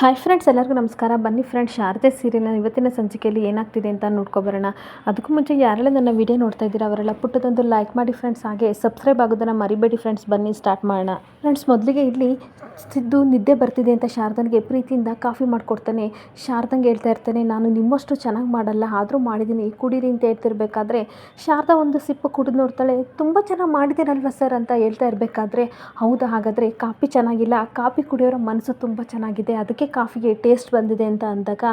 Hi friends ಎಲ್ಲರಿಗೂ ನಮಸ್ಕಾರ. ಬನ್ನಿ ಫ್ರೆಂಡ್ಸ್ ಶಾರದೆ ಸೀರಿಯಲ್ನ ಇವತ್ತಿನ ಸಂಚಿಕೆಯಲ್ಲಿ ಏನಾಗ್ತಿದೆ ಅಂತ ನೋಡ್ಕೊಬರೋಣ. ಅದಕ್ಕೂ ಮುಂಚೆ ಯಾರೆಲ್ಲ ನನ್ನ ವಿಡಿಯೋ ನೋಡ್ತಾ ಇದ್ದೀರಾ, ಅವರೆಲ್ಲ ಪುಟ್ಟದೊಂದು ಲೈಕ್ ಮಾಡಿ ಫ್ರೆಂಡ್ಸ್ ಹಾಗೆ ಸಬ್ಸ್ಕ್ರೈಬ್ ಆಗೋದನ್ನು ಮರಿಬೇಡಿ ಫ್ರೆಂಡ್ಸ್ ಬನ್ನಿ ಸ್ಟಾರ್ಟ್ ಮಾಡೋಣ. ಫ್ರೆಂಡ್ಸ್ ಮೊದಲಿಗೆ ಇಲ್ಲಿ ಸಿದ್ದು ನಿದ್ದೆ ಬರ್ತಿದೆ ಅಂತ ಶಾರದನಿಗೆ ಪ್ರೀತಿಯಿಂದ ಕಾಫಿ ಮಾಡಿಕೊಡ್ತಾನೆ. ಶಾರದಂಗೆ ಹೇಳ್ತಾ ಇರ್ತಾನೆ, ನಾನು ನಿಮ್ಮಷ್ಟು ಚೆನ್ನಾಗಿ ಮಾಡಲ್ಲ, ಆದರೂ ಮಾಡಿದ್ದೀನಿ ಕುಡೀರಿ ಅಂತ ಹೇಳ್ತಿರ್ಬೇಕಾದ್ರೆ ಶಾರದಾ ಒಂದು ಸಿಪ್ಪು ಕುಡಿದು ನೋಡ್ತಾಳೆ, ತುಂಬ ಚೆನ್ನಾಗಿ ಮಾಡಿದ್ದೀರಲ್ವ ಸರ್ ಅಂತ ಹೇಳ್ತಾ ಇರಬೇಕಾದ್ರೆ, ಹೌದಾ, ಹಾಗಾದರೆ ಕಾಫಿ ಚೆನ್ನಾಗಿಲ್ಲ, ಕಾಫಿ ಕುಡಿಯೋರ ಮನಸ್ಸು ತುಂಬ ಚೆನ್ನಾಗಿದೆ, ಅದಕ್ಕೆ ಕಾಫಿಗೆ ಟೇಸ್ಟ್ ಬಂದಿದೆ ಅಂತ ಅಂದಾಗ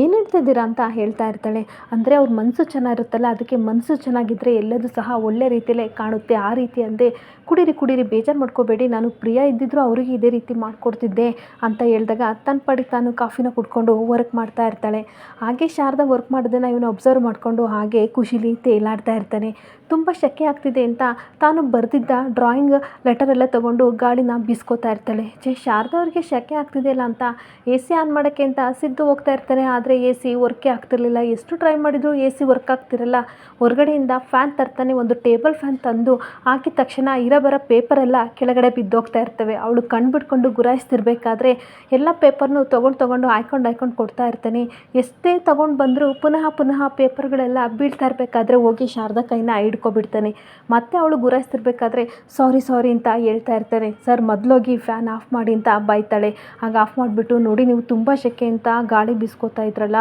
ಏನು ಹೇಳ್ತಿದ್ದೀರಾ ಅಂತ ಹೇಳ್ತಾ ಇರ್ತಾಳೆ. ಅಂದರೆ ಅವ್ರ ಮನಸ್ಸು ಚೆನ್ನಾಗಿರುತ್ತಲ್ಲ, ಅದಕ್ಕೆ ಮನಸ್ಸು ಚೆನ್ನಾಗಿದ್ದರೆ ಎಲ್ಲದೂ ಸಹ ಒಳ್ಳೆ ರೀತಿಯಲ್ಲೇ ಕಾಣುತ್ತೆ. ಆ ರೀತಿ ಅಂದೆ ಕುಡೀರಿ ಕುಡೀರಿ, ಬೇಜಾರು ಮಾಡ್ಕೋಬೇಡಿ. ನಾನು ಪ್ರಿಯ ಇದ್ದಿದ್ರು ಅವರಿಗೆ ಇದೇ ರೀತಿ ಮಾಡಿಕೊಡ್ತಿದ್ದೆ ಅಂತ ಹೇಳಿದಾಗ ತನ್ನ ಪಡಿ ತಾನು ಕಾಫಿನ ಕುಡ್ಕೊಂಡು ವರ್ಕ್ ಮಾಡ್ತಾ ಇರ್ತಾಳೆ. ಹಾಗೆ ಶಾರದಾ ವರ್ಕ್ ಮಾಡೋದನ್ನು ಇವನು ಅಬ್ಸರ್ವ್ ಮಾಡಿಕೊಂಡು ಹಾಗೆ ಖುಷಿಲಿ ತೇಲಾಡ್ತಾ ಇರ್ತಾನೆ. ತುಂಬ ಶೆಕೆ ಆಗ್ತಿದೆ ಅಂತ ತಾನು ಬರೆದಿದ್ದ ಡ್ರಾಯಿಂಗ್ ಲೆಟರೆಲ್ಲ ತೊಗೊಂಡು ಗಾಳಿನ ಬೀಸ್ಕೋತಾ ಇರ್ತಾಳೆ. ಛೇ, ಶಾರದಾ ಅವ್ರಿಗೆ ಶೆಕೆ ಆಗ್ತಿದೆಯಲ್ಲ ಅಂತ ಎ ಸಿ ಆನ್ ಮಾಡೋಕ್ಕೆ ಅಂತ ಸಿದ್ದು ಹೋಗ್ತಾ ಇರ್ತಾನೆ ಆದರೆ ಎ ಸಿ ವರ್ಕೇ ಆಗ್ತಿರ್ಲಿಲ್ಲ. ಎಷ್ಟು ಟ್ರೈ ಮಾಡಿದ್ರು ಎ ಸಿ ವರ್ಕ್ ಆಗ್ತಿರಲ್ಲ. ಹೊರಗಡೆಯಿಂದ ಫ್ಯಾನ್ ತರ್ತಾನೆ ಒಂದು ಟೇಬಲ್ ಫ್ಯಾನ್ ತಂದು ಹಾಕಿದ ತಕ್ಷಣ ಇರೋ ಪೇಪರೆಲ್ಲ ಕೆಳಗಡೆ ಬಿದ್ದೋಗ್ತಾ ಇರ್ತವೆ. ಅವಳು ಕಣ್ಣು ಬಿಟ್ಕೊಂಡು ಗುರಾಯಿಸ್ತಿರ್ಬೇಕಾದ್ರೆ ಎಲ್ಲ ಪೇಪರ್ನು ತೊಗೊಂಡು ತೊಗೊಂಡು ಆಯ್ಕೊಂಡು ಆಯ್ಕೊಂಡು ಕೊಡ್ತಾ ಇರ್ತಾನೆ. ಎಷ್ಟೇ ತೊಗೊಂಡು ಬಂದರೂ ಪುನಃ ಪುನಃ ಪೇಪರ್ಗಳೆಲ್ಲ ಬೀಳ್ತಾ ಇರಬೇಕಾದ್ರೆ ಹೋಗಿ ಶಾರದಾ ಕೈನ ಹಿಡ್ಕೊಬಿಡ್ತಾನೆ. ಮತ್ತೆ ಅವಳು ಗುರಾಯಿಸ್ತಿರ್ಬೇಕಾದ್ರೆ ಸಾರಿ ಸಾರಿ ಅಂತ ಹೇಳ್ತಾ ಇರ್ತಾನೆ. ಸರ್, ಮೊದಲೋಗಿ ಫ್ಯಾನ್ ಆಫ್ ಮಾಡಿ ಅಂತ ಬೈತಾಳೆ. ಆಗ ಆಫ್ ಮಾಡಿಬಿಟ್ಟು ನೋಡಿ ನೀವು ತುಂಬ ಶೆಕೆ ಅಂತ ಗಾಳಿ ಬಿಸ್ಕೋತಾ ಇದ್ರಲ್ಲ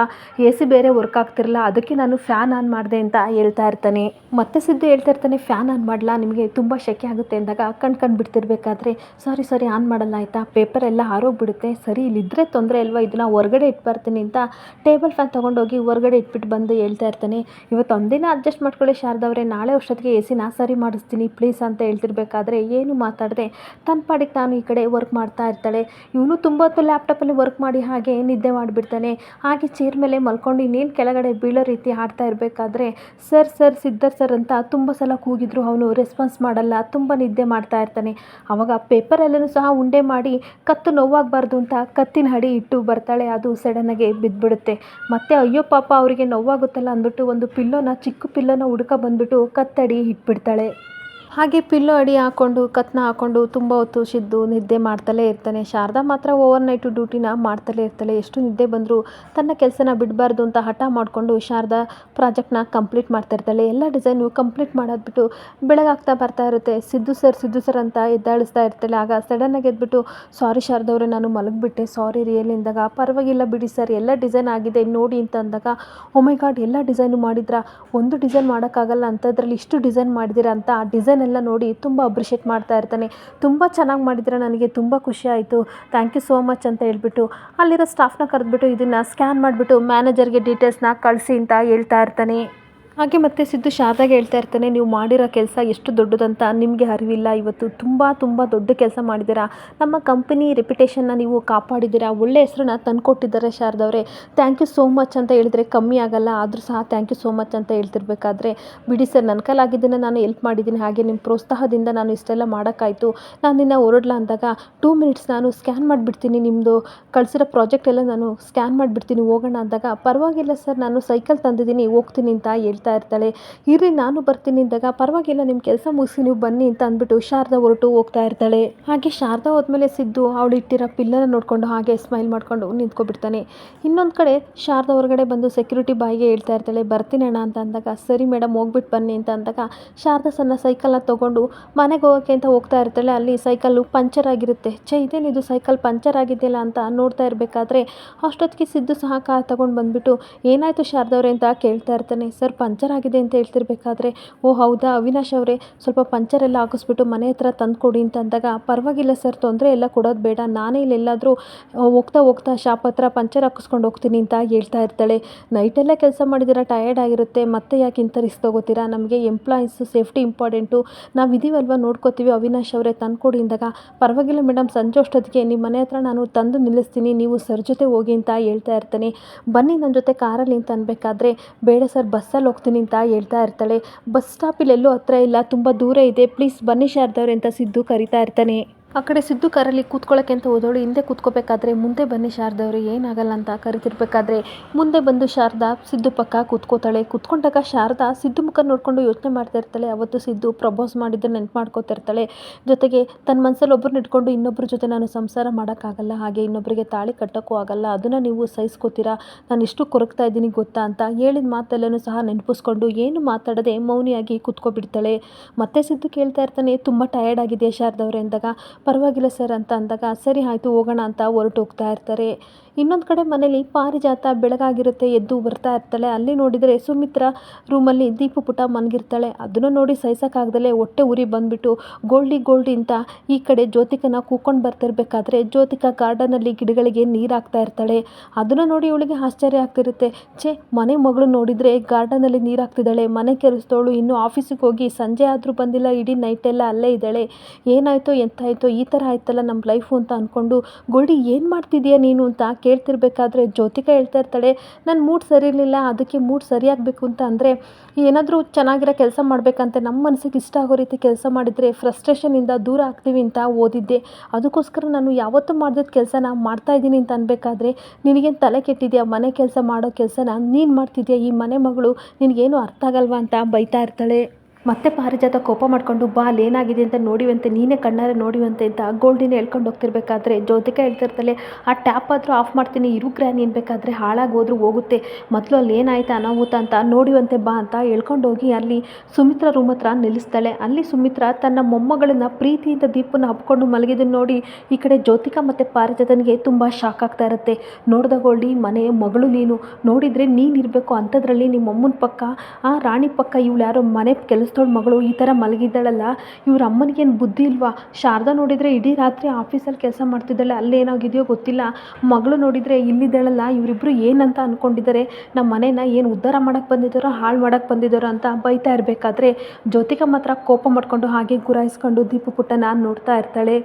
ಎ ಸಿ ಬೇರೆ ವರ್ಕ್ ಆಗ್ತಿರಲ್ಲ, ಅದಕ್ಕೆ ನಾನು ಫ್ಯಾನ್ ಆನ್ ಮಾಡಿದೆ ಅಂತ ಹೇಳ್ತಾ ಇರ್ತಾನೆ. ಮತ್ತೆ ಸಿದ್ದು ಹೇಳ್ತಾ ಇರ್ತಾನೆ ಫ್ಯಾನ್ ಆನ್ ಮಾಡಲ್ಲ ನಿಮಗೆ ತುಂಬ ಶೆಕೆ ಆಗುತ್ತೆ ಅಂದಾಗ ಕಣ್ ಕಣ್ ಬಿಡ್ತಿರ್ಬೇಕಾದ್ರೆ ಸಾರಿ ಸಾರಿ ಆನ್ ಮಾಡಲ್ಲ ಆಯಿತಾ? ಪೇಪರ್ ಎಲ್ಲ ಹಾರೋಗ್ಬಿಡುತ್ತೆ ಸರಿ ಇಲ್ಲಿದ್ದರೆ ತೊಂದರೆ ಅಲ್ವಾ ಇದನ್ನ ಹೊರಗಡೆ ಇಟ್ಟು ಬರ್ತೀನಿ ಅಂತ ಟೇಬಲ್ ಫ್ಯಾನ್ ತೊಗೊಂಡೋಗಿ ಹೊರಗಡೆ ಇಟ್ಬಿಟ್ಟು ಬಂದು ಹೇಳ್ತಾ ಇರ್ತಾನೆ. ಇವತ್ತು ಒಂದಿನ ಅಡ್ಜಸ್ಟ್ ಮಾಡ್ಕೊಳ್ಳಿ ಶಾರದವ್ರೆ ನಾಳೆ ವರ್ಷದಿಗೆ ಎ ಸಿನ ಸರಿ ಮಾಡಿಸ್ತೀನಿ ಪ್ಲೀಸ್ ಅಂತ ಹೇಳ್ತಿರ್ಬೇಕಾದ್ರೆ ಏನು ಮಾತಾಡದೆ ತನ್ನ ಪಾಡಿಗೆ ತಾನು ಈ ಕಡೆ ವರ್ಕ್ ಮಾಡ್ತಾ ಇರ್ತಾಳೆ. ಇವನು ತುಂಬ ಹೊತ್ತು ಲ್ಯಾಪ್ಟಾಪಲ್ಲಿ ವರ್ಕ್ ಮಾಡಿ ಹಾಗೆ ನಿದ್ದೆ ಮಾಡಿಬಿಡ್ತಾನೆ. ಹಾಗೆ ಚೇರ್ ಮೇಲೆ ಮಲ್ಕೊಂಡು ಇನ್ನೇನು ಕೆಳಗಡೆ ಬೀಳೋ ರೀತಿ ಆಡ್ತಾ ಇರಬೇಕಾದ್ರೆ, ಸರ್ ಸರ್, ಸಿದ್ಧರ್ ಸರ್ ಅಂತ ತುಂಬ ಸಲ ಕೂಗಿದ್ರು ಅವನು ರೆಸ್ಪಾನ್ಸ್ ಮಾಡಲ್ಲ, ತುಂಬ ನಿದ್ದೆ ಮಾಡ್ತಾ ಇರ್ತಾನೆ. ಆವಾಗ ಪೇಪರಲ್ಲೂ ಸಹ ಉಂಡೆ ಮಾಡಿ ಕತ್ತು ನೋವಾಗಬಾರ್ದು ಅಂತ ಕತ್ತಿನ ಹಡಿ ಇಟ್ಟು ಬರ್ತಾಳೆ, ಅದು ಸಡನ್ನಾಗಿ ಬಿದ್ದುಬಿಡುತ್ತೆ ಮತ್ತೆ ಅಯ್ಯೋ ಪಾಪ, ಅವರಿಗೆ ನೋವಾಗುತ್ತಲ್ಲ ಅಂದ್ಬಿಟ್ಟು ಒಂದು ಪಿಲ್ಲೋನ, ಚಿಕ್ಕ ಪಿಲ್ಲೋನ ಹುಡ್ಕ ಬಂದ್ಬಿಟ್ಟು ಕತ್ತಡಿ ಇಟ್ಬಿಡ್ತಾಳೆ. ಹಾಗೆ ಪಿಲ್ಲೋ ಅಡಿ ಹಾಕ್ಕೊಂಡು ಕತ್ನ ಹಾಕ್ಕೊಂಡು ತುಂಬ ಹೊತ್ತು ಸಿದ್ದು ನಿದ್ದೆ ಮಾಡ್ತಲೇ ಇರ್ತಾನೆ. ಶಾರದಾ ಮಾತ್ರ ಓವರ್ ನೈಟು ಡ್ಯೂಟಿನ ಮಾಡ್ತಲೇ ಇರ್ತಾಳೆ. ಎಷ್ಟು ನಿದ್ದೆ ಬಂದರೂ ತನ್ನ ಕೆಲಸನ ಬಿಡಬಾರ್ದು ಅಂತ ಹಠ ಮಾಡಿಕೊಂಡು ಶಾರದಾ ಪ್ರಾಜೆಕ್ಟ್ನ ಕಂಪ್ಲೀಟ್ ಮಾಡ್ತಾ ಇರ್ತಾಳೆ. ಎಲ್ಲ ಡಿಸೈನು ಕಂಪ್ಲೀಟ್ ಮಾಡೋದ್ಬಿಟ್ಟು ಬೆಳಗಾಗ್ತಾ ಬರ್ತಾ ಇರುತ್ತೆ. ಸಿದ್ದು ಸರ್ ಸಿದ್ದು ಸರ್ ಅಂತ ಎದ್ದಾಳಿಸ್ತಾ ಇರ್ತಾಳೆ. ಆಗ ಸಡನ್ನಾಗಿ ಎದ್ಬಿಟ್ಟು ಸಾರಿ ಶಾರದವ್ರೆ ನಾನು ಮಲಗಿಬಿಟ್ಟೆ. ಸಾರಿ ರಿಯಲ್ ಇಂದಾಗ ಪರವಾಗಿಲ್ಲ ಬಿಡಿ ಸರ್ ಎಲ್ಲ ಡಿಸೈನ್ ಆಗಿದೆ. ನೋಡಿ ಅಂತ ಅಂದಾಗ ಒಮೈ ಗಾಡ್ ಎಲ್ಲ ಡಿಸೈನು ಮಾಡಿದ್ರಾ? ಒಂದು ಡಿಸೈನ್ ಮಾಡೋಕ್ಕಾಗಲ್ಲ. ಅಂಥದ್ರಲ್ಲಿ ಇಷ್ಟು ಡಿಸೈನ್ ಮಾಡಿದಿರ ಅಂತ ಆ ಡಿಸೈನ್ ಎಲ್ಲ ನೋಡಿ ತುಂಬ ಅಪ್ರಿಷಿಯೇಟ್ ಮಾಡ್ತಾ ಇರ್ತಾನೆ. ತುಂಬ ಚೆನ್ನಾಗಿ ಮಾಡಿದರೆ ನನಗೆ ತುಂಬ ಖುಷಿ ಆಯಿತು. ಥ್ಯಾಂಕ್ ಯು ಸೋ ಮಚ್ ಅಂತ ಹೇಳ್ಬಿಟ್ಟು ಅಲ್ಲಿರೋ ಸ್ಟಾಫ್ನ ಕರೆದ್ಬಿಟ್ಟು ಇದನ್ನು ಸ್ಕ್ಯಾನ್ ಮಾಡಿಬಿಟ್ಟು ಮ್ಯಾನೇಜರ್ಗೆ ಡೀಟೇಲ್ಸ್ನ ಕಳಿಸಿ ಅಂತ ಹೇಳ್ತಾ ಇರ್ತಾನೆ. ಹಾಗೆ ಮತ್ತೆ ಸಿದ್ದು ಶಾರದಾಗೆ ಹೇಳ್ತಾ ಇರ್ತಾನೆ, ನೀವು ಮಾಡಿರೋ ಕೆಲಸ ಎಷ್ಟು ದೊಡ್ಡದಂತ ನಿಮಗೆ ಅರಿವಿಲ್ಲ. ಇವತ್ತು ತುಂಬ ತುಂಬ ದೊಡ್ಡ ಕೆಲಸ ಮಾಡಿದ್ದೀರಾ. ನಮ್ಮ ಕಂಪನಿ ರೆಪ್ಯುಟೇಷನ್ನ ನೀವು ಕಾಪಾಡಿದ್ದೀರಾ. ಒಳ್ಳೆ ಹೆಸರನ್ನ ತಂದುಕೊಟ್ಟಿದ್ದಾರೆ ಶಾರದವರೇ. ಥ್ಯಾಂಕ್ ಯು ಸೋ ಮಚ್ ಅಂತ ಹೇಳಿದ್ರೆ ಕಮ್ಮಿ ಆಗಲ್ಲ. ಆದರೂ ಸಹ ಥ್ಯಾಂಕ್ ಯು ಸೋ ಮಚ್ ಅಂತ ಹೇಳ್ತಿರ್ಬೇಕಾದ್ರೆ, ಬಿಡಿ ಸರ್ ನನ್ನ ಕೈಲಾಗಿದ್ದನ್ನು ನಾನು ಎಲ್ಪ್ ಮಾಡಿದ್ದೀನಿ. ಹಾಗೆ ನಿಮ್ಮ ಪ್ರೋತ್ಸಾಹದಿಂದ ನಾನು ಇಷ್ಟೆಲ್ಲ ಮಾಡೋಕ್ಕಾಯ್ತು. ನಾನು ನಿನ್ನ ಹೊರಡ್ಲಾ ಅಂದಾಗ ಟೂ ಮಿನಿಟ್ಸ್ ನಾನು ಸ್ಕ್ಯಾನ್ ಮಾಡಿಬಿಡ್ತೀನಿ. ನಿಮ್ಮದು ಕಳಿಸಿರೋ ಪ್ರಾಜೆಕ್ಟ್ ಎಲ್ಲ ನಾನು ಸ್ಕ್ಯಾನ್ ಮಾಡಿಬಿಡ್ತೀನಿ. ಹೋಗೋಣ ಅಂದಾಗ ಪರವಾಗಿಲ್ಲ ಸರ್. ನಾನು ಸೈಕಲ್ ತಂದಿದ್ದೀನಿ. ಹೋಗ್ತೀನಿ ಅಂತ ಹೇಳ್ತಾ ಇರ್ತಾಳೆ, ಇರ್ರಿ, ನಾನು ಬರ್ತೀನಿ ಅಂದಾಗ ಪರವಾಗಿಲ್ಲ ನಿಮ್ಮ ಕೆಲಸ ಮುಗಿಸಿ, ನೀವು ಬನ್ನಿ ಅಂತ ಅಂದ್ಬಿಟ್ಟು ಶಾರದಾ ಹೊರಟು ಹೋಗ್ತಾ ಇರ್ತಾಳೆ. ಹಾಗೆ ಶಾರದಾ ಹೋದ್ಮೇಲೆ ಸಿದ್ದು ಅವಳು ಇಟ್ಟಿರೋ ಪಿಲ್ಲನ ನೋಡಿಕೊಂಡು ಹಾಗೆ ಸ್ಮೈಲ್ ಮಾಡ್ಕೊಂಡು ನಿಂತ್ಕೊಬಿಡ್ತಾನೆ. ಇನ್ನೊಂದು ಕಡೆ ಶಾರದಾ ಹೊರಗಡೆ ಬಂದು ಸೆಕ್ಯೂರಿಟಿ ಬಾಯಿಗೆ ಹೇಳ್ತಾ ಇರ್ತಾಳೆ, ಬರ್ತೀನಿ ಅಣ್ಣ ಅಂತ ಅಂದಾಗ, ಸರಿ ಮೇಡಮ್ ಹೋಗ್ಬಿಟ್ಟು ಬನ್ನಿ ಅಂತ ಅಂದಾಗ ಶಾರದಾ ಸಣ್ಣ ಸೈಕಲ್ನ ತೊಗೊಂಡು ಮನೆಗೆ ಹೋಗೋಕೆ ಅಂತ ಹೋಗ್ತಾ ಇರ್ತಾಳೆ. ಅಲ್ಲಿ ಸೈಕಲ್ಲು ಪಂಚರ್ ಆಗಿರುತ್ತೆ. ಛೇ ಇದೇನಿದು ಸೈಕಲ್ ಪಂಚರ್ ಆಗಿದೆಯಲ್ಲ ಅಂತ ನೋಡ್ತಾ ಇರಬೇಕಾದ್ರೆ ಅಷ್ಟೊತ್ತಿಗೆ ಸಿದ್ದು ಸಹ ಕಾರ್ ತಗೊಂಡು ಬಂದುಬಿಟ್ಟು, ಏನಾಯಿತು ಶಾರದವ್ರೆ ಅಂತ ಕೇಳ್ತಾ ಇರ್ತಾನೆ. ಸರ್ ಪಂಚರ್ ಆಗಿದೆ ಅಂತ ಹೇಳ್ತಿರ್ಬೇಕಾದ್ರೆ, ಓ ಹೌದಾ ಅವಿನಾಶ್ ಅವರೇ, ಸ್ವಲ್ಪ ಪಂಚರ್ ಎಲ್ಲ ಹಾಕಿಸ್ಬಿಟ್ಟು ಮನೆ ಹತ್ರ ತಂದು ಕೊಡಿ ಅಂತ ಅಂದಾಗ, ಪರವಾಗಿಲ್ಲ ಸರ್, ತೊಂದರೆ ಎಲ್ಲ ಕೊಡೋದು ಬೇಡ, ನಾನೇ ಇಲ್ಲೆಲ್ಲಾದರೂ ಹೋಗ್ತಾ ಹೋಗ್ತಾ ಶಾಪ್ ಹತ್ರ ಪಂಚರ್ ಹಾಕಿಸ್ಕೊಂಡು ಹೋಗ್ತೀನಿ ಅಂತ ಹೇಳ್ತಾ ಇರ್ತಾಳೆ. ನೈಟೆಲ್ಲ ಕೆಲಸ ಮಾಡಿದಿರ ಟಯರ್ಡ್ ಆಗಿರುತ್ತೆ, ಮತ್ತೆ ಯಾಕೆ ಇಂಥ ರಿಸ್ಕ್ ತೊಗೋತೀರಾ? ನಮಗೆ ಎಂಪ್ಲಾಯೀಸು ಸೇಫ್ಟಿ ಇಂಪಾರ್ಟೆಂಟು ನಾವು ಇದೀವಲ್ವ ನೋಡ್ಕೋತೀವಿ ಅವಿನಾಶ್ ಅವರೇ ತಂದುಕೊಡಿ ಅಂದಾಗ. ಪರವಾಗಿಲ್ಲ ಮೇಡಮ್ ಸಂಜೆ ಅಷ್ಟೊತ್ತಿಗೆ ನಿಮ್ಮ ಮನೆ ಹತ್ರ ನಾನು ತಂದು ನಿಲ್ಲಿಸ್ತೀನಿ, ನೀವು ಸರ್ ಜೊತೆ ಹೋಗಿ ಅಂತ ಹೇಳ್ತಾ ಇರ್ತಾನೆ. ಬನ್ನಿ ನನ್ನ ಜೊತೆ ಕಾರಲ್ಲಿ ಅಂತ ಅನ್ಬೇಕಾದ್ರೆ, ಬೇಡ ಸರ್, ಬಸ್ಸಲ್ಲಿ ಹೋಗ್ತೀನಿ ಅಂತ ಹೇಳ್ತಾ ಇರ್ತಾಳೆ. ಬಸ್ ಸ್ಟಾಪಿಲ್ ಎಲ್ಲೂ ಹತ್ರ ಇಲ್ಲ, ತುಂಬ ದೂರ ಇದೆ. ಪ್ಲೀಸ್ ಬನ್ನಿ ಶಾರದವ್ರೆ ಅಂತ ಸಿದ್ದು ಕರಿತಾ ಇರ್ತಾನೆ. ಆ ಕಡೆ ಸಿದ್ದು ಕಾರಲ್ಲಿ ಕೂತ್ಕೊಳ್ಳೋಕ್ಕೆ ಅಂತ ಹೋದವಳು, ಹಿಂದೆ ಕೂತ್ಕೋಬೇಕಾದ್ರೆ ಮುಂದೆ ಬನ್ನಿ ಶಾರದವ್ರು ಏನಾಗಲ್ಲ ಅಂತ ಕರಿತಿರ್ಬೇಕಾದ್ರೆ ಮುಂದೆ ಬಂದು ಶಾರದಾ ಸಿದ್ದು ಪಕ್ಕ ಕೂತ್ಕೋತಾಳೆ. ಕೂತ್ಕೊಂಡಾಗ ಶಾರದಾ ಸಿದ್ದು ಮುಖ ನೋಡಿಕೊಂಡು ಯೋಚನೆ ಮಾಡ್ತಾ ಇರ್ತಾಳೆ. ಅವತ್ತು ಸಿದ್ದು ಪ್ರಪೋಸ್ ಮಾಡಿದ್ದು ನೆನ್ಪು ಮಾಡ್ಕೋತಿರ್ತಾಳೆ ಜೊತೆಗೆ ತನ್ನ ಮನಸ್ಸಲ್ಲಿ ಒಬ್ಬರನ್ನ ಇಟ್ಕೊಂಡು ಇನ್ನೊಬ್ಬರ ಜೊತೆ ನಾನು ಸಂಸಾರ ಮಾಡೋಕ್ಕಾಗಲ್ಲ, ಹಾಗೆ ಇನ್ನೊಬ್ಬರಿಗೆ ತಾಳಿ ಕಟ್ಟೋಕ್ಕೂ ಆಗಲ್ಲ, ಅದನ್ನು ನೀವು ಸಹಿಸ್ಕೋತೀರಾ? ನಾನು ಇಷ್ಟು ಕೊರಗ್ತಾ ಇದ್ದೀನಿ ಗೊತ್ತಾ ಅಂತ ಹೇಳಿದ ಮಾತೆಲ್ಲನೂ ಸಹ ನೆನಪಿಸ್ಕೊಂಡು ಏನು ಮಾತಾಡದೆ ಮೌನಿಯಾಗಿ ಕೂತ್ಕೊಬಿಡ್ತಾಳೆ. ಮತ್ತೆ ಸಿದ್ದು ಕೇಳ್ತಾ ಇರ್ತಾನೆ, ತುಂಬ ಟಯರ್ಡ್ ಆಗಿದೆ ಶಾರದವ್ರೆ ಅಂದಾಗ ಪರವಾಗಿಲ್ಲ ಸರ್ ಅಂತ ಅಂದಾಗ, ಸರಿ ಆಯಿತು ಹೋಗೋಣ ಅಂತ ಹೊರಟು ಹೋಗ್ತಾ ಇರ್ತಾರೆ. ಇನ್ನೊಂದು ಕಡೆ ಮನೇಲಿ ಪಾರಿಜಾತ ಬೆಳಗಾಗಿರುತ್ತೆ ಎದ್ದು ಬರ್ತಾ ಇರ್ತಾಳೆ. ಅಲ್ಲಿ ನೋಡಿದರೆ ಸುಮಿತ್ರ ರೂಮಲ್ಲಿ ದೀಪ ಪುಟ ಮನಗಿರ್ತಾಳೆ. ಅದನ್ನು ನೋಡಿ ಸಹಿಸೋಕ್ಕಾಗ್ದಲೇ ಹೊಟ್ಟೆ ಉರಿ ಬಂದುಬಿಟ್ಟು, ಗೋಲ್ಡಿ ಗೋಲ್ಡಿ ಅಂತ ಈ ಕಡೆ ಜ್ಯೋತಿಕನ ಕೂಕೊಂಡು ಬರ್ತಿರ್ಬೇಕಾದ್ರೆ ಜ್ಯೋತಿಕ ಗಾರ್ಡನಲ್ಲಿ ಗಿಡಗಳಿಗೆ ನೀರು ಹಾಕ್ತಾ ಇರ್ತಾಳೆ. ಅದನ್ನು ನೋಡಿ ಇವಳಿಗೆ ಆಶ್ಚರ್ಯ ಆಗ್ತಿರುತ್ತೆ. ಛೇ, ಮನೆ ಮಗಳು ನೋಡಿದರೆ ಗಾರ್ಡನಲ್ಲಿ ನೀರು ಹಾಕ್ತಿದ್ದಾಳೆ. ಮನೆ ಕೆಲಸದವಳು ಇನ್ನೂ ಆಫೀಸಿಗೆ ಹೋಗಿ ಸಂಜೆ ಆದರೂ ಬಂದಿಲ್ಲ. ಇಡೀ ನೈಟೆಲ್ಲ ಅಲ್ಲೇ ಇದ್ದಾಳೆ. ಏನಾಯಿತು, ಎಂತಾಯಿತೋ ಈ ಥರ ಆಯ್ತಲ್ಲ ನಮ್ಮ ಲೈಫು ಅಂತ ಅಂದ್ಕೊಂಡು, ಗೋಲ್ಡಿ, ಏನು ಮಾಡ್ತಿದ್ದೀಯ ನೀನು? ಅಂತ ಕೇಳ್ತಿರ್ಬೇಕಾದ್ರೆ ಜ್ಯೋತಿಕಾ ಹೇಳ್ತಾ ಇರ್ತಾಳೆ ನನ್ನ ಮೂಡ್ ಸರಿ ಇರಲಿಲ್ಲ ಅದಕ್ಕೆ ಮೂಡ್ ಸರಿಯಾಗಬೇಕು ಅಂತ ಅಂದರೆ, ಏನಾದರೂ ಚೆನ್ನಾಗಿರೋ ಕೆಲಸ ಮಾಡಬೇಕಂತೆ. ನಮ್ಮ ಮನಸ್ಸಿಗೆ ಇಷ್ಟ ಆಗೋ ರೀತಿ ಕೆಲಸ ಮಾಡಿದರೆ ಫ್ರಸ್ಟ್ರೇಷನಿಂದ ದೂರ ಆಗ್ತೀವಿ ಅಂತ ಓದಿದ್ದೆ. ಅದಕ್ಕೋಸ್ಕರ ನಾನು ಯಾವತ್ತೂ ಮಾಡಿದ ಕೆಲಸನ ಮಾಡ್ತಾಯಿದ್ದೀನಿ ಅಂತ ಅನ್ಬೇಕಾದ್ರೆ, ನಿನಗೇನು ತಲೆ ಕೆಟ್ಟಿದೆಯಾ? ಮನೆ ಕೆಲಸ ಮಾಡೋ ಕೆಲಸನ ನೀನು ಮಾಡ್ತಿದ್ಯಾ? ಈ ಮನೆ ಮಗಳು ನಿನಗೇನು ಅರ್ಥ ಆಗಲ್ವಾ? ಅಂತ ಬೈತಾ ಇರ್ತಾಳೆ. ಮತ್ತೆ ಪಾರಿಜಾತ ಕೋಪ ಮಾಡಿಕೊಂಡು, ಬಾ ಏನಾಗಿದೆ ಅಂತ ನೋಡಿವಂತೆ, ನೀನೇ ಕಣ್ಣಾರೆ ನೋಡಿವಂತೆ ಅಂತ ಗೋಲ್ಡಿನ ಹೇಳ್ಕೊಂಡು ಹೋಗ್ತಿರ್ಬೇಕಾದ್ರೆ, ಜ್ಯೋತಿಕಾ ಹೇಳ್ತಿರ್ತಾಳೆ ಆ ಟ್ಯಾಪ್ ಆದರೂ ಆಫ್ ಮಾಡ್ತೀನಿ, ಇರು ಗ್ರ್ಯಾನಿ ಅನ್ಬೇಕಾದ್ರೆ ಹಾಳಾಗಿ ಹೋಗುತ್ತೆ, ಮೊದಲು ಅಲ್ಲಿ ಏನಾಯ್ತು ಅನಾಹುತ ಅಂತ ನೋಡಿವಂತೆ ಬಾ ಅಂತ ಹೇಳ್ಕೊಂಡು ಹೋಗಿ ಅಲ್ಲಿ ಸುಮಿತ್ರಾ ರೂಮ್ ಹತ್ರ ನಿಲ್ಲಿಸ್ತಾಳೆ. ಅಲ್ಲಿ ಸುಮಿತ್ರಾ ತನ್ನ ಮೊಮ್ಮಗಳನ್ನ ಪ್ರೀತಿಯಿಂದ ದೀಪನ ಹಬ್ಕೊಂಡು ಮಲಗಿದನ್ನು ನೋಡಿ ಈ ಕಡೆ ಜ್ಯೋತಿಕಾ ಮತ್ತು ಪಾರಿಜಾತನಿಗೆ ತುಂಬ ಶಾಕ್ ಆಗ್ತಾ ಇರುತ್ತೆ. ನೋಡ್ದ ಗೋಲ್ಡಿ, ಮನೆ, ಮಗಳು ನೀನು, ನೋಡಿದರೆ ನೀನು ಇರಬೇಕು ಅಂಥದ್ರಲ್ಲಿ ನಿಮ್ಮ ಅಮ್ಮನ ಪಕ್ಕ, ಆ ರಾಣಿ ಪಕ್ಕ ಇವಳು ಯಾರೋ ಮನೆ ಕೆಲಸದವಳ ಮಗಳು ಈ ಥರ ಮಲಗಿದ್ದಾಳಲ್ಲ, ಇವ್ರ ಅಮ್ಮನಿಗೇನು ಬುದ್ಧಿ ಇಲ್ವಾ? ಶಾರದಾ ನೋಡಿದರೆ ಇಡೀ ರಾತ್ರಿ ಆಫೀಸಲ್ಲಿ ಕೆಲಸ ಮಾಡ್ತಿದ್ದಾಳೆ, ಅಲ್ಲಿ ಏನಾಗಿದೆಯೋ ಗೊತ್ತಿಲ್ಲ. ಮಗಳು ನೋಡಿದರೆ ಇಲ್ಲಿದ್ದಾಳಲ್ಲ ಇವರಿಬ್ಬರು ಏನಂತ ಅಂದ್ಕೊಂಡಿದ್ದಾರೆ ನಮ್ಮ ಮನೇನ ಏನು ಉದ್ಧಾರ ಮಾಡೋಕ್ಕೆ ಬಂದಿದ್ದಾರೋ, ಹಾಳು ಮಾಡೋಕ್ಕೆ ಬಂದಿದ್ದಾರೋ ಅಂತ ಬೈತಾ ಇರಬೇಕಾದ್ರೆ, ಜ್ಯೋತಿಕ ಮಾತ್ರ ಕೋಪ ಮಾಡಿಕೊಂಡು ಹಾಗೆ ಗುರಾಯಿಸ್ಕೊಂಡು ದೀಪು ಪುಟ್ಟನ ನೋಡ್ತಾ ಇರ್ತಾಳೆ.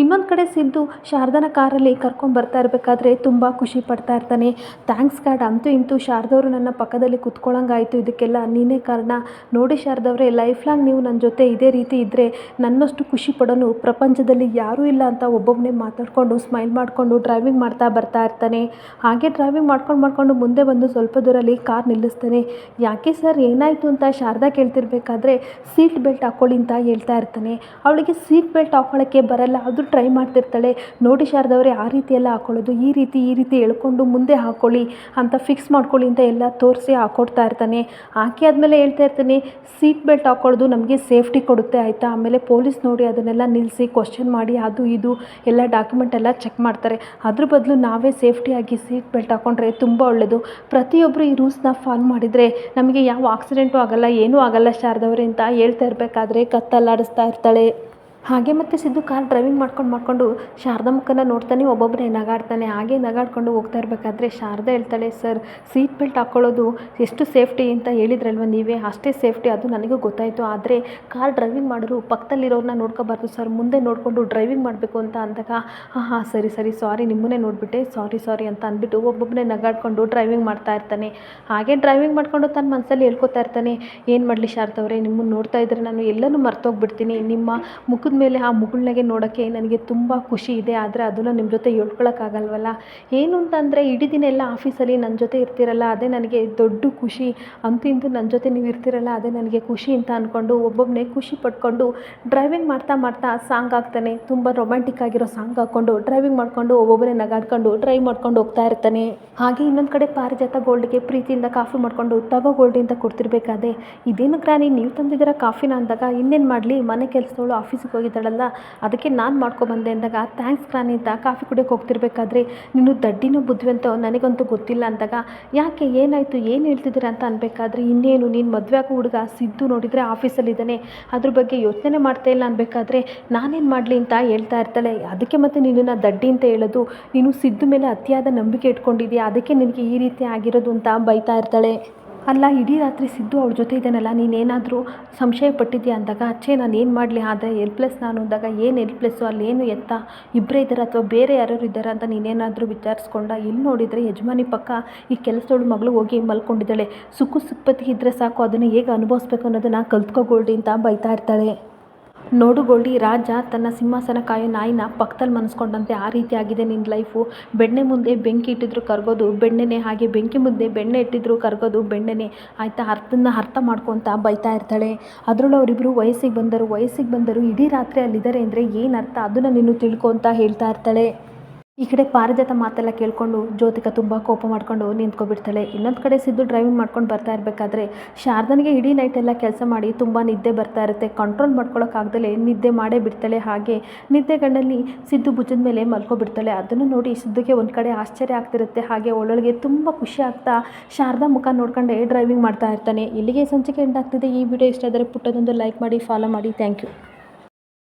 ಇನ್ನೊಂದು ಕಡೆ ಸಿದ್ದು ಶಾರದಾನ ಕಾರಲ್ಲಿ ಕರ್ಕೊಂಡು ಬರ್ತಾ ಇರಬೇಕಾದ್ರೆ ತುಂಬ ಖುಷಿ ಪಡ್ತಾ ಇರ್ತಾನೆ. ಥ್ಯಾಂಕ್ಸ್ ಕಾರ್ಡ್ ಅಂತೂ ಇಂತೂ ಶಾರದವರು ನನ್ನ ಪಕ್ಕದಲ್ಲಿ ಕುತ್ಕೊಳ್ಳೋಂಗಾಯಿತು ಇದಕ್ಕೆಲ್ಲ ನೀನೇ ಕಾರಣ. ನೋಡಿ ಶಾರದವ್ರೆ ಲೈಫ್ ಲಾಂಗ್ ನೀವು ನನ್ನ ಜೊತೆ ಇದೇ ರೀತಿ ಇದ್ದರೆ ನನ್ನಷ್ಟು ಖುಷಿ ಪಡೋನು ಪ್ರಪಂಚದಲ್ಲಿ ಯಾರೂ ಇಲ್ಲ ಅಂತ ಒಬ್ಬೊಬ್ಬನೇ ಮಾತಾಡಿಕೊಂಡು ಸ್ಮೈಲ್ ಮಾಡಿಕೊಂಡು ಡ್ರೈವಿಂಗ್ ಮಾಡ್ತಾ ಬರ್ತಾ ಇರ್ತಾನೆ. ಹಾಗೆ ಡ್ರೈವಿಂಗ್ ಮಾಡ್ಕೊಂಡು ಮಾಡಿಕೊಂಡು ಮುಂದೆ ಬಂದು ಸ್ವಲ್ಪ ದೂರಲ್ಲಿ ಕಾರ್ ನಿಲ್ಲಿಸ್ತಾನೆ. ಯಾಕೆ ಸರ್ ಏನಾಯಿತು ಅಂತ ಶಾರದಾ ಕೇಳ್ತಿರ್ಬೇಕಾದ್ರೆ ಸೀಟ್ ಬೆಲ್ಟ್ ಹಾಕ್ಕೊಳ್ಳಿ ಅಂತ ಹೇಳ್ತಾ ಇರ್ತಾನೆ. ಅವಳಿಗೆ ಸೀಟ್ ಬೆಲ್ಟ್ ಹಾಕ್ಕೊಳ್ಳೋಕ್ಕೆ ಬರಲ್ಲ, ಆದರೂ ಟ್ರೈ ಮಾಡ್ತಿರ್ತಾಳೆ. ನೋಡಿ ಶಾರದವ್ರೆ ಆ ರೀತಿ ಎಲ್ಲ ಹಾಕೊಳ್ಳೋದು, ಈ ರೀತಿ ಈ ರೀತಿ ಎಳ್ಕೊಂಡು ಮುಂದೆ ಹಾಕ್ಕೊಳ್ಳಿ ಅಂತ ಫಿಕ್ಸ್ ಮಾಡ್ಕೊಳ್ಳಿ ಅಂತ ಎಲ್ಲ ತೋರಿಸಿ ಹಾಕ್ಕೊಡ್ತಾ ಇರ್ತಾನೆ. ಹಾಕಿ ಆದಮೇಲೆ ಹೇಳ್ತಾ ಇರ್ತಾನೆ ಸೀಟ್ ಬೆಲ್ಟ್ ಹಾಕ್ಕೊಳ್ಳೋದು ನಮಗೆ ಸೇಫ್ಟಿ ಕೊಡುತ್ತೆ ಆಯಿತಾ? ಆಮೇಲೆ ಪೊಲೀಸ್ ನೋಡಿ ಅದನ್ನೆಲ್ಲ ನಿಲ್ಲಿಸಿ ಕ್ವಶನ್ ಮಾಡಿ, ಅದು ಇದು, ಎಲ್ಲ ಡಾಕ್ಯುಮೆಂಟ್ ಎಲ್ಲ ಚೆಕ್ ಮಾಡ್ತಾರೆ. ಅದ್ರ ಬದಲು ನಾವೇ ಸೇಫ್ಟಿಯಾಗಿ ಸೀಟ್ ಬೆಲ್ಟ್ ಹಾಕ್ಕೊಂಡ್ರೆ ತುಂಬ ಒಳ್ಳೆಯದು ಪ್ರತಿಯೊಬ್ಬರು ಈ ರೂಲ್ಸ್ನ ಫಾಲೋ ಮಾಡಿದರೆ ನಮಗೆ ಯಾವ ಆಕ್ಸಿಡೆಂಟು ಆಗಲ್ಲ, ಏನೂ ಆಗೋಲ್ಲ ಶಾರದವ್ರೆ ಅಂತ ಹೇಳ್ತಾ ಇರಬೇಕಾದ್ರೆ ಕತ್ತಲ್ಲಾಡಿಸ್ತಾ ಇರ್ತಾಳೆ. ಹಾಗೆ ಮತ್ತೆ ಸಿದ್ದು ಕಾರ್ ಡ್ರೈವಿಂಗ್ ಮಾಡ್ಕೊಂಡು ಮಾಡ್ಕೊಂಡು ಶಾರದಾ ಮುಖನ ನೋಡ್ತಾನೆ ಒಬ್ಬೊಬ್ಬರೇ ನಗಾಡ್ತಾನೆ, ಹಾಗೆ ನಗಾಡ್ಕೊಂಡು ಹೋಗ್ತಾ ಇರಬೇಕಾದ್ರೆ ಶಾರದಾ ಹೇಳ್ತಾಳೆ, ಸರ್, ಸೀಟ್ ಬೆಲ್ಟ್ ಹಾಕ್ಕೊಳ್ಳೋದು ಎಷ್ಟು ಸೇಫ್ಟಿ ಅಂತ ಹೇಳಿದ್ರಲ್ವ ನೀವೇ? ಅಷ್ಟೇ ಸೇಫ್ಟಿ, ಅದು ನನಗೂ ಗೊತ್ತಾಯಿತು. ಆದರೆ ಕಾರ್ ಡ್ರೈವಿಂಗ್ ಮಾಡೋರು ಪಕ್ಕದಲ್ಲಿರೋರನ್ನ ನೋಡ್ಕೋಬಾರ್ದು, ಸರ್. ಮುಂದೆ ನೋಡಿಕೊಂಡು ಡ್ರೈವಿಂಗ್ ಮಾಡಬೇಕು ಅಂತ ಅಂದಾಗ, ಹಾಂ ಹಾಂ, ಸರಿ ಸರಿ, ಸಾರಿ, ನಿಮ್ಮನ್ನೇ ನೋಡಿಬಿಟ್ಟೆ. ಸಾರಿ ಸಾರಿ ಅಂತ ಅಂದ್ಬಿಟ್ಟು ಒಬ್ಬೊಬ್ಬನೇ ನಗಾಡ್ಕೊಂಡು ಡ್ರೈವಿಂಗ್ ಮಾಡ್ತಾ ಇರ್ತಾನೆ. ಹಾಗೆ ಡ್ರೈವಿಂಗ್ ಮಾಡಿಕೊಂಡು ತನ್ನ ಮನಸ್ಸಲ್ಲಿ ಹೇಳ್ಕೊತಾ ಇರ್ತಾನೆ, ಏನು ಮಾಡಲಿ ಶಾರದವ್ರೆ ನಿಮ್ಮನ್ನು ನೋಡ್ತಾ ಇದ್ದರೆ ನಾನು ಎಲ್ಲನೂ ಮರ್ತೋಗ್ಬಿಡ್ತೀನಿ. ನಿಮ್ಮ ಮುಖದ ಮೇಲೆ ಆ ಮುಗುಳ್ನಗೆ ನೋಡೋಕ್ಕೆ ನನಗೆ ತುಂಬ ಖುಷಿ ಇದೆ. ಆದರೆ ಅದನ್ನು ನಿಮ್ಮ ಜೊತೆ ಹೇಳ್ಕೊಳಕ್ಕಾಗಲ್ವಲ್ಲ? ಏನು ಅಂತಂದರೆ ಇಡೀ ದಿನ ಎಲ್ಲ ಆಫೀಸಲ್ಲಿ ನನ್ನ ಜೊತೆ ಇರ್ತೀರಲ್ಲ, ಅದೇ ನನಗೆ ದೊಡ್ಡ ಖುಷಿ. ಅಂತಿಂದು ನನ್ನ ಜೊತೆ ನೀವು ಇರ್ತೀರಲ್ಲ, ಅದೇ ನನಗೆ ಖುಷಿ ಅಂತ ಅಂದ್ಕೊಂಡು ಒಬ್ಬೊಬ್ಬನೇ ಖುಷಿ ಪಟ್ಕೊಂಡು ಡ್ರೈವಿಂಗ್ ಮಾಡ್ತಾ ಮಾಡ್ತಾ ಸಾಂಗ್ ಹಾಕ್ತಾನೆ. ತುಂಬ ರೊಮ್ಯಾಂಟಿಕ್ ಆಗಿರೋ ಸಾಂಗ್ ಹಾಕ್ಕೊಂಡು ಡ್ರೈವಿಂಗ್ ಮಾಡ್ಕೊಂಡು ಒಬ್ಬೊಬ್ಬರೇ ನಗಾಡ್ಕೊಂಡು ಡ್ರೈವ್ ಮಾಡ್ಕೊಂಡು ಹೋಗ್ತಾ ಇರ್ತಾನೆ. ಹಾಗೆ ಇನ್ನೊಂದು ಕಡೆ ಪಾರಿಜಾತ ಗೋಲ್ಡ್ಗೆ ಪ್ರೀತಿಯಿಂದ ಕಾಫಿ ಮಾಡ್ಕೊಂಡು ತಗೋ ಗೋಲ್ಡ್ ಅಂತ ಕೊಡ್ತಿರ್ಬೇಕಾದೆ ಇದೇನು ಗ್ರಾನಿ, ನೀವು ತಂದಿದ್ದೀರಾ ಕಾಫಿನ ಅಂದಾಗ ಇನ್ನೇನು ಮಾಡಲಿ? ಮನೆ ಕೆಲಸದವಳು ಆಫೀಸಿಗೆ ಹೋಗಿದ್ದಾಳಲ್ಲ, ಅದಕ್ಕೆ ನಾನು ಮಾಡ್ಕೊಬಂದೆ ಅಂದಾಗ, ಥ್ಯಾಂಕ್ಸ್ ಗ್ರಾನಿ ಅಂತ ಕಾಫಿ ಕುಡಿಯೋಕೆ ಹೋಗ್ತಿರ್ಬೇಕಾದ್ರೆ ನೀನು ದಡ್ಡಿನೋ ಬುದ್ಧಿವಂತೋ ನನಗಂತೂ ಗೊತ್ತಿಲ್ಲ ಅಂದಾಗ, ಯಾಕೆ, ಏನಾಯಿತು, ಏನು ಹೇಳ್ತಿದ್ದೀರಾ ಅಂತ ಅನ್ಬೇಕಾದ್ರೆ, ಇನ್ನೇನು ನೀನು ಮದುವೆ ಆಗೋ ಹುಡುಗ ಸಿದ್ದು ನೋಡಿದರೆ ಆಫೀಸಲ್ಲಿದ್ದಾನೆ, ಅದ್ರ ಬಗ್ಗೆ ಯೋಚನೆ ಮಾಡ್ತಾ ಇಲ್ಲ ಅನ್ಬೇಕಾದ್ರೆ ನಾನೇನು ಮಾಡಲಿ ಅಂತ ಹೇಳ್ತಾ ಇರ್ತಾಳೆ. ಅದಕ್ಕೆ ಮತ್ತೆ ನಿನ್ನನ್ನು ದಡ್ಡಿ ಅಂತ ಹೇಳೋದು, ನೀನು ಸಿದ್ದು ಮೇಲೆ ಅತಿಯಾದ ನಂಬಿಕೆ ಇಟ್ಕೊಂಡಿದ್ಯಾ? ಅದಕ್ಕೆ ನಿನಗೆ ಈ ರೀತಿ ಆಗಿರೋದು ಅಂತ ಬೈತಾ ಇರ್ತಾಳೆ. ಅಲ್ಲ, ಇಡೀ ರಾತ್ರಿ ಸಿದ್ದು ಅವಳ ಜೊತೆ ಇದ್ದಾನಲ್ಲ, ನೀನೇನಾದರೂ ಸಂಶಯ ಪಟ್ಟಿದ್ಯಾ ಅಂದಾಗ, ಅಚ್ಚೆ, ನಾನು ಏನು ಮಾಡಲಿ? ಆದರೆ ಎಲ್ಪ್ಲೆಸ್ ನಾನು ಅಂದಾಗ, ಏನು ಎಲ್ಪ್ಲೆಸ್ಸು ಅಲ್ಲಿ ಏನು ಎತ್ತ? ಇಬ್ಬರೇ ಇದ್ದಾರೆ ಅಥವಾ ಬೇರೆ ಯಾರ್ಯಾರು ಇದ್ದಾರೆ ಅಂತ ನೀನೇನಾದರೂ ವಿಚಾರಿಸ್ಕೊಂಡ ಇಲ್ಲಿ ನೋಡಿದರೆ ಯಜಮಾನಿ ಪಕ್ಕ ಈ ಕೆಲಸದವಳು ಮಗಳು ಹೋಗಿ ಮಲ್ಕೊಂಡಿದ್ದಾಳೆ. ಸುಖ ಸುಪ್ಪತ್ತಿಗೆ ಇದ್ದರೆ ಸಾಕು, ಅದನ್ನು ಹೇಗೆ ಅನುಭವಿಸ್ಬೇಕು ಅನ್ನೋದನ್ನು ಕಲ್ತ್ಕೊಗೋಳ್ಡಿ ಅಂತ ಬೈತಾ ಇರ್ತಾಳೆ. ನೋಡು ಗೋಲ್ಡಿ ರಾಜ ತನ್ನ ಸಿಂಹಾಸನ ಕಾಯೋ ನಾಯಿನ ಪಕ್ಕದಲ್ಲಿ ಮನಸ್ಕೊಂಡಂತೆ ಆ ರೀತಿ ಆಗಿದೆ ನಿನ್ನ ಲೈಫು. ಬೆಣ್ಣೆ ಮುಂದೆ ಬೆಂಕಿ ಇಟ್ಟಿದ್ರು ಕರಗೋದು, ಬೆಣ್ಣೆನೆ ಹಾಗೆ ಬೆಂಕಿ ಮುಂದೆ ಬೆಣ್ಣೆ ಇಟ್ಟಿದ್ರು ಕರಗೋದು ಬೆಣ್ಣೆನೆ. ಆಯಿತಾ ಅರ್ಥನ ಅರ್ಥ ಮಾಡ್ಕೊತ ಬೈತಾ ಇರ್ತಾಳೆ. ಅದರಲ್ಲೂ ಅವರಿಬ್ಬರು ವಯಸ್ಸಿಗೆ ಬಂದರು ವಯಸ್ಸಿಗೆ ಬಂದರು ಇಡೀ ರಾತ್ರಿ ಅಲ್ಲಿದ್ದಾರೆ ಅಂದರೆ ಏನು ಅರ್ಥ? ಅದನ್ನು ನೀನು ತಿಳ್ಕೊ ಹೇಳ್ತಾ ಇರ್ತಾಳೆ. ಈ ಕಡೆ ಪಾರಿಜಾತ ಮಾತೆಲ್ಲ ಕೇಳಿಕೊಂಡು ಜ್ಯೋತಿಕ ತುಂಬ ಕೋಪ ಮಾಡ್ಕೊಂಡು ನಿಂತ್ಕೊಬಿಡ್ತಾಳೆ. ಇನ್ನೊಂದು ಕಡೆ ಸಿದ್ದು ಡ್ರೈವಿಂಗ್ ಮಾಡ್ಕೊಂಡು ಬರ್ತಾ ಇರಬೇಕಾದ್ರೆ ಶಾರದನಿಗೆ ಇಡೀ ನೈಟೆಲ್ಲ ಕೆಲಸ ಮಾಡಿ ತುಂಬ ನಿದ್ದೆ ಬರ್ತಾ ಇರುತ್ತೆ. ಕಂಟ್ರೋಲ್ ಮಾಡ್ಕೊಳಕ್ಕಾಗ್ದಲೇ ನಿದ್ದೆ ಮಾಡೇ ಬಿಡ್ತಾಳೆ. ಹಾಗೆ ನಿದ್ದೆಗಣ್ಣಲ್ಲಿ ಸಿದ್ದು ಭುಜದ ಮೇಲೆ ಮಲ್ಕೊಬಿಡ್ತಾಳೆ. ಅದನ್ನು ನೋಡಿ ಸಿದ್ದುಗೆ ಒಂದು ಕಡೆ ಆಶ್ಚರ್ಯ ಆಗ್ತಿರುತ್ತೆ. ಹಾಗೆ ಒಳ್ಳೊಳಗೆ ತುಂಬ ಖುಷಿ ಆಗ್ತಾ ಶಾರದಾ ಮುಖ ನೋಡ್ಕೊಂಡೆ ಡ್ರೈವಿಂಗ್ ಮಾಡ್ತಾ ಇರ್ತಾನೆ. ಇಲ್ಲಿಗೆ ಸಂಚಿಕೆ ಎಂಡ್ ಆಗ್ತಿದೆ. ಈ ವಿಡಿಯೋ ಇಷ್ಟ ಆದರೆ ಪುಟ್ಟದೊಂದು ಲೈಕ್ ಮಾಡಿ ಫಾಲೋ ಮಾಡಿ. Thank you